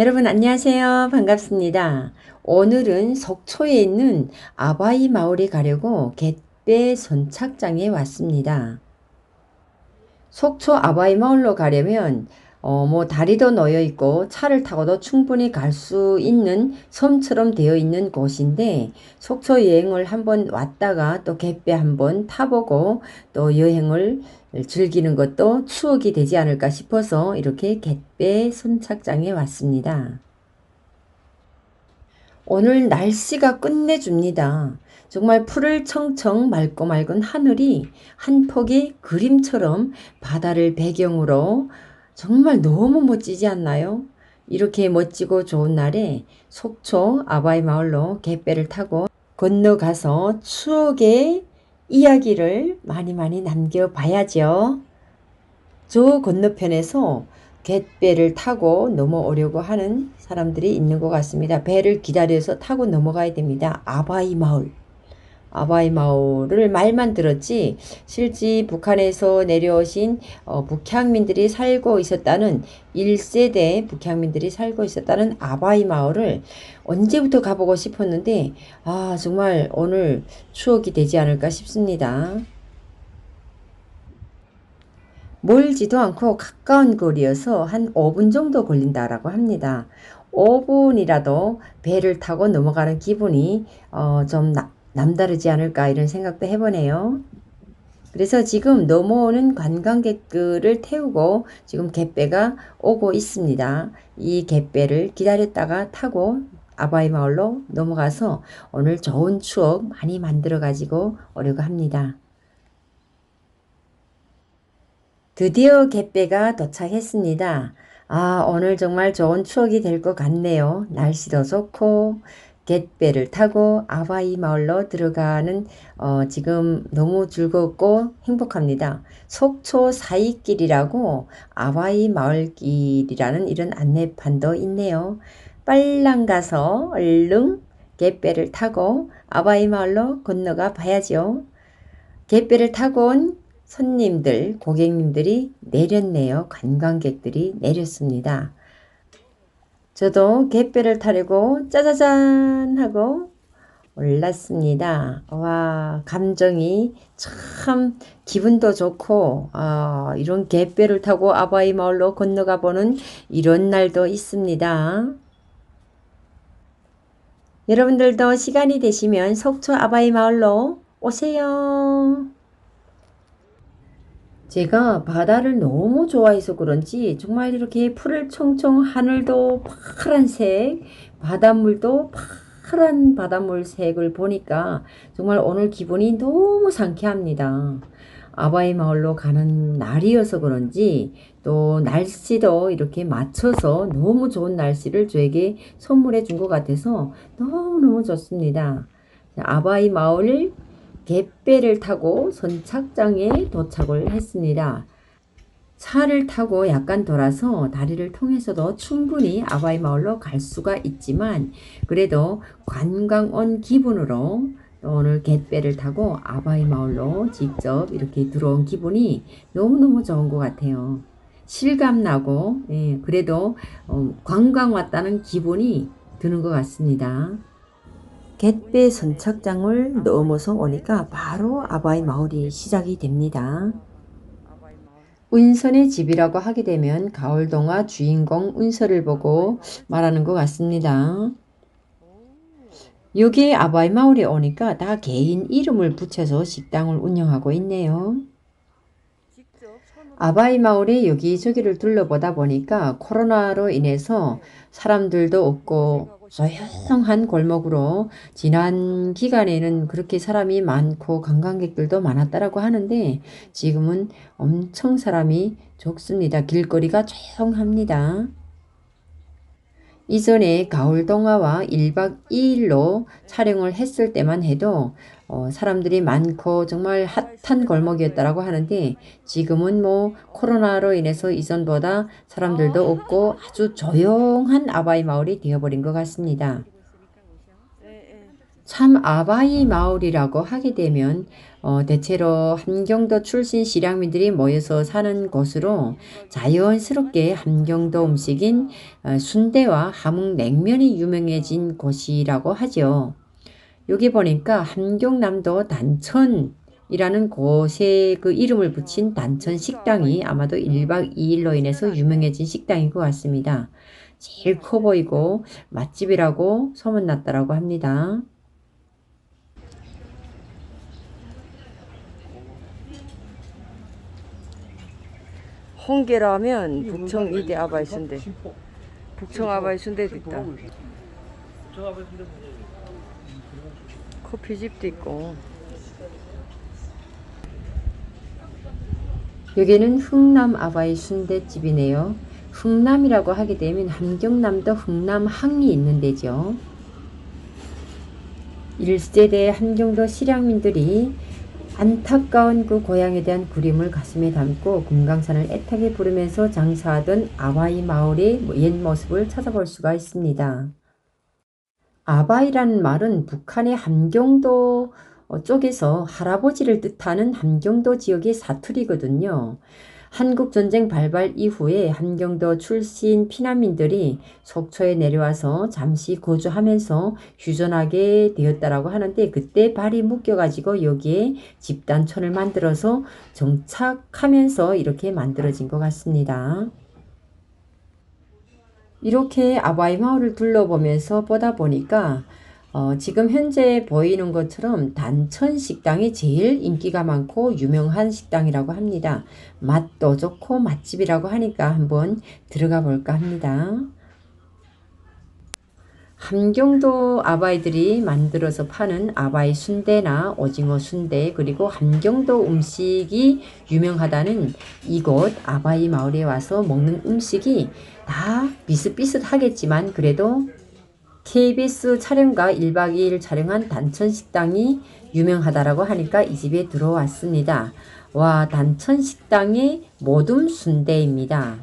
여러분 안녕하세요. 반갑습니다. 오늘은 속초에 있는 아바이 마을에 가려고 갯배 선착장에 왔습니다. 속초 아바이 마을로 가려면 어, 뭐 다리도 놓여 있고 차를 타고도 충분히 갈 수 있는 섬처럼 되어 있는 곳인데 속초 여행을 한번 왔다가 또 갯배 한번 타보고 또 여행을 즐기는 것도 추억이 되지 않을까 싶어서 이렇게 갯배 선착장에 왔습니다. 오늘 날씨가 끝내줍니다. 정말 푸를 청청 맑고 맑은 하늘이 한 폭의 그림처럼 바다를 배경으로 정말 너무 멋지지 않나요? 이렇게 멋지고 좋은 날에 속초 아바이 마을로 갯배를 타고 건너가서 추억의 이야기를 많이 많이 남겨봐야죠. 저 건너편에서 갯배를 타고 넘어오려고 하는 사람들이 있는 것 같습니다. 배를 기다려서 타고 넘어가야 됩니다. 아바이 마을. 아바이 마을을 말만 들었지 실제 북한에서 내려오신 어, 북향민들이 살고 있었다는 1세대 북향민들이 살고 있었다는 아바이 마을을 언제부터 가보고 싶었는데 아 정말 오늘 추억이 되지 않을까 싶습니다. 멀지도 않고 가까운 거리여서 한 5분 정도 걸린다라고 합니다. 5분이라도 배를 타고 넘어가는 기분이 어, 좀 나, 남다르지 않을까 이런 생각도 해보네요. 그래서 지금 넘어오는 관광객들을 태우고 지금 갯배가 오고 있습니다. 이 갯배를 기다렸다가 타고 아바이 마을로 넘어가서 오늘 좋은 추억 많이 만들어 가지고 오려고 합니다. 드디어 갯배가 도착했습니다. 아, 오늘 정말 좋은 추억이 될 것 같네요. 날씨도 좋고, 갯배를 타고 아바이 마을로 들어가는 어, 지금 너무 즐겁고 행복합니다. 속초 사이길이라고 아바이 마을길이라는 이런 안내판도 있네요. 빨랑 가서 얼른 갯배를 타고 아바이 마을로 건너가 봐야죠. 갯배를 타고 온 손님들, 고객님들이 내렸네요. 관광객들이 내렸습니다. 저도 갯배를 타려고 짜자잔 하고 올랐습니다. 와, 감정이 참 기분도 좋고, 아, 이런 갯배를 타고 아바이 마을로 건너가 보는 이런 날도 있습니다. 여러분들도 시간이 되시면 속초 아바이 마을로 오세요. 제가 바다를 너무 좋아해서 그런지 정말 이렇게 푸를 청청 하늘도 파란색 바닷물도 파란 바닷물 색을 보니까 정말 오늘 기분이 너무 상쾌합니다. 아바이 마을로 가는 날이어서 그런지 또 날씨도 이렇게 맞춰서 너무 좋은 날씨를 저에게 선물해 준 것 같아서 너무너무 좋습니다. 아바이 마을 갯배를 타고 선착장에 도착을 했습니다. 차를 타고 약간 돌아서 다리를 통해서도 충분히 아바이 마을로 갈 수가 있지만 그래도 관광 온 기분으로 오늘 갯배를 타고 아바이 마을로 직접 이렇게 들어온 기분이 너무너무 좋은 것 같아요. 실감 나고 예, 그래도 어, 관광 왔다는 기분이 드는 것 같습니다. 갯배 선착장을 넘어서 오니까 바로 아바이 마을이 시작이 됩니다. 운선의 집이라고 하게 되면 가을동화 주인공 운설을 보고 말하는 것 같습니다. 여기 아바이 마을에 오니까 다 개인 이름을 붙여서 식당을 운영하고 있네요. 아바이 마을에 여기저기를 둘러보다 보니까 코로나로 인해서 사람들도 없고 조용한 골목으로 지난 기간에는 그렇게 사람이 많고 관광객들도 많았다라고 하는데 지금은 엄청 사람이 적습니다. 길거리가 조용합니다. 이전에 가을 동화와 1박 2일로 촬영을 했을 때만 해도 어, 사람들이 많고 정말 핫한 골목이었다라고 하는데 지금은 뭐 코로나로 인해서 이전보다 사람들도 없고 아주 조용한 아바이 마을이 되어버린 것 같습니다. 참 아바이 마을이라고 하게 되면 어, 대체로 함경도 출신 실향민들이 모여서 사는 곳으로 자연스럽게 함경도 음식인 어, 순대와 함흥 냉면이 유명해진 곳이라고 하죠. 여기 보니까 함경남도 단천이라는 곳에 그 이름을 붙인 단천 식당이 아마도 1박 2일로 인해서 유명해진 식당인 것 같습니다. 제일 커 보이고 맛집이라고 소문났다라고 합니다. 홍게라면 북청 이대 아바이 순대. 북청 아바이 순대도 있다. 커피집도 있고. 여기는 흥남 아바이 순대집이네요. 흥남이라고 하게 되면 함경남도 흥남항이 있는 데죠. 1세대 함경도 실향민들이 안타까운 그 고향에 대한 그림을 가슴에 담고 금강산을 애타게 부르면서 장사하던 아바이 마을의 옛 모습을 찾아볼 수가 있습니다. 아바이라는 말은 북한의 함경도 쪽에서 할아버지를 뜻하는 함경도 지역의 사투리거든요. 한국전쟁 발발 이후에 함경도 출신 피난민들이 속초에 내려와서 잠시 거주하면서 휴전하게 되었다라고 하는데 그때 발이 묶여가지고 여기에 집단촌을 만들어서 정착하면서 이렇게 만들어진 것 같습니다. 이렇게 아바이 마을을 둘러보면서 보다 보니까 어, 지금 현재 보이는 것처럼 단천 식당이 제일 인기가 많고 유명한 식당이라고 합니다. 맛도 좋고 맛집이라고 하니까 한번 들어가 볼까 합니다. 함경도 아바이들이 만들어서 파는 아바이 순대나 오징어 순대 그리고 함경도 음식이 유명하다는 이곳 아바이 마을에 와서 먹는 음식이 다 비슷비슷하겠지만 그래도 KBS 촬영과 1박 2일 촬영한 단천 식당이 유명하다라고 하니까 이 집에 들어왔습니다. 와 단천 식당의 모둠 순대입니다.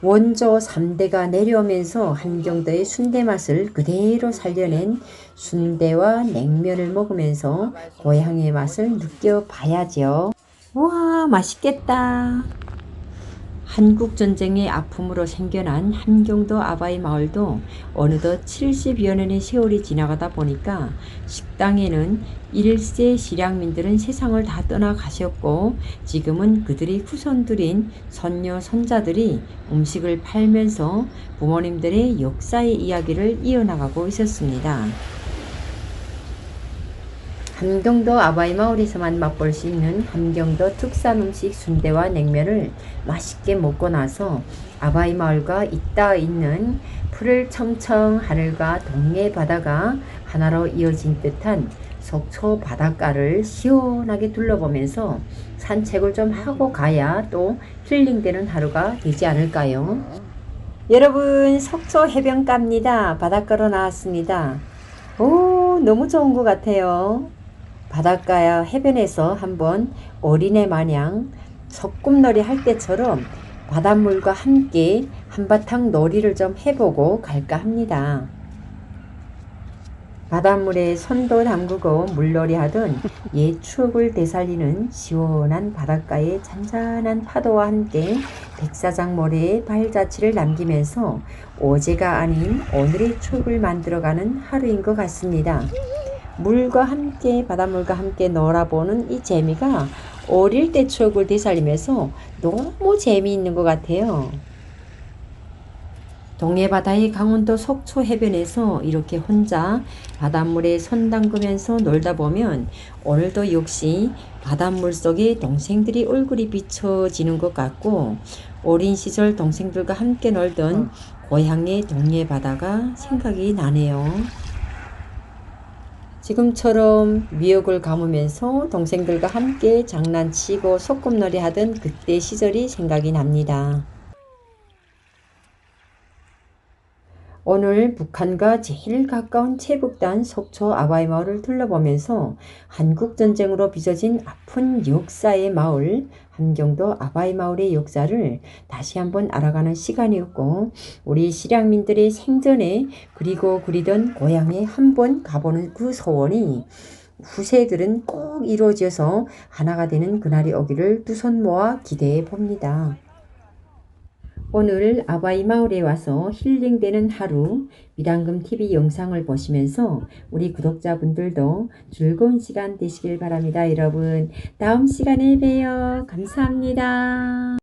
원조 3대가 내려오면서 한경도의 순대 맛을 그대로 살려낸 순대와 냉면을 먹으면서 고향의 맛을 느껴봐야죠. 와 맛있겠다. 한국전쟁의 아픔으로 생겨난 함경도 아바이 마을도 어느덧 70여 년의 세월이 지나가다 보니까 식당에는 1세 실향민들은 세상을 다 떠나가셨고 지금은 그들의 후손들인 손녀 손자들이 음식을 팔면서 부모님들의 역사의 이야기를 이어나가고 있었습니다. 함경도 아바이 마을에서만 맛볼 수 있는 함경도 특산 음식 순대와 냉면을 맛있게 먹고 나서 아바이 마을과 있다 있는 푸를 청청 하늘과 동해 바다가 하나로 이어진 듯한 속초 바닷가를 시원하게 둘러보면서 산책을 좀 하고 가야 또 힐링되는 하루가 되지 않을까요? 여러분 속초 해변가입니다. 바닷가로 나왔습니다. 오 너무 좋은 것 같아요. 바닷가야 해변에서 한번 어린애 마냥 소꿉놀이 할 때처럼 바닷물과 함께 한바탕 놀이를 좀 해보고 갈까 합니다. 바닷물에 손도 담그고 물놀이 하던 옛 추억을 되살리는 시원한 바닷가의 잔잔한 파도와 함께 백사장 모래의 발자취를 남기면서 어제가 아닌 오늘의 추억을 만들어가는 하루인 것 같습니다. 물과 함께 바닷물과 함께 놀아보는 이 재미가 어릴 때 추억을 되살리면서 너무 재미있는 것 같아요. 동해바다의 강원도 속초 해변에서 이렇게 혼자 바닷물에 손 담그면서 놀다 보면 오늘도 역시 바닷물 속에 동생들이 얼굴이 비춰지는 것 같고 어린 시절 동생들과 함께 놀던 고향의 동해바다가 생각이 나네요. 지금처럼 미역을 감으면서 동생들과 함께 장난치고 소꿉놀이 하던 그때 시절이 생각이 납니다. 오늘 북한과 제일 가까운 체북단 속초 아바이 마을을 둘러보면서 한국전쟁으로 빚어진 아픈 역사의 마을 함경도 아바이 마을의 역사를 다시 한번 알아가는 시간이었고 우리 실향민들의 생전에 그리고 그리던 고향에 한번 가보는 그 소원이 후세들은 꼭 이루어져서 하나가 되는 그날이 오기를 두 손 모아 기대해 봅니다. 오늘 아바이 마을에 와서 힐링되는 하루 미랑금 TV 영상을 보시면서 우리 구독자분들도 즐거운 시간 되시길 바랍니다. 여러분 다음 시간에 봬요. 감사합니다.